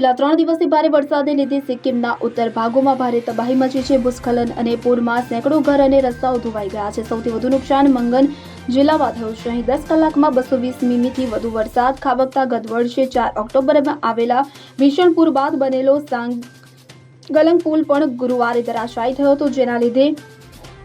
છેલ્લા ત્રણ દિવસથી ભારે વરસાદને લીધે સિક્કિમના ઉત્તર ભાગોમાં ભારે તબાહી મચી છે, ભૂસ્ખલન અને પૂરમાં સેંકડો ઘર અને રસ્તાઓ ધોવાઈ ગયા છે. સૌથી વધુ નુકસાન મંગન જિલ્લામાં થયું છે. અહીં દસ કલાકમાં બસો વીસ મીમીથી વધુ વરસાદ ખાબકતા ગત વર્ષે ચાર ઓક્ટોબરમાં આવેલા ભીષણ પૂર બાદ બનેલો સાંગ ગલંગ પુલ પણ ગુરુવારે ધરાશાયી થયો હતો. જેના લીધે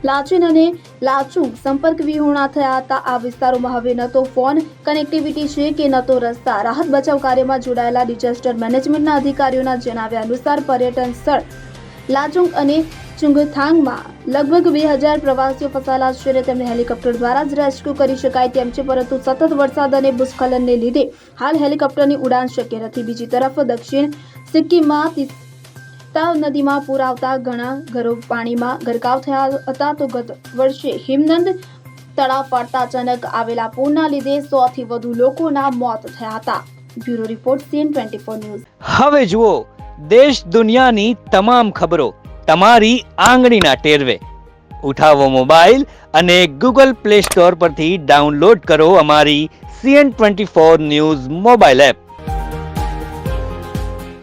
લાચીન અને લાચુંગ સંપર્ક વિહોણા થયા હતા. આ વિસ્તારોમાં હવે ન તો ફોન કનેક્ટિવિટી છે કે ન તો રસ્તા. રાહત બચાવ કાર્યમાં જોડાયેલા ડિઝાસ્ટર મેનેજમેન્ટના અધિકારીઓના જણાવ્યા અનુસાર પર્યટન સ્થળ લાચુંગ અને ચુંગથાંગમાં લગભગ બે હજાર પ્રવાસીઓ ફસાયેલા છે તેમને હેલિકોપ્ટર દ્વારા જ રેસ્ક્યુ કરી શકાય તેમ છે, પરંતુ સતત વરસાદ અને ભૂસ્ખલનને લીધે હાલ હેલિકોપ્ટરની ઉડાન શક્ય નથી. બીજી તરફ દક્ષિણ સિક્કિમમાં તિસ- નદીમાં પૂર આવતા ઘણા ઘરો પાણીમાં ગરકાવ થયા હતા તો ગત વર્ષે હિમનંદ તળાવ ફાટતા અચાનક આવેલા પૂરના લીધે સો થી વધુ લોકોના મોત થયા હતા. Bureau report CN twenty four news. હવે જુઓ, દેશ દુનિયાની તમામ ખબરો તમારી આંગળીના ટેરવે. ઉઠાવો મોબાઈલ અને ગૂગલ પ્લે સ્ટોર પરથી ડાઉનલોડ કરો અમારી CN twenty four news mobile app.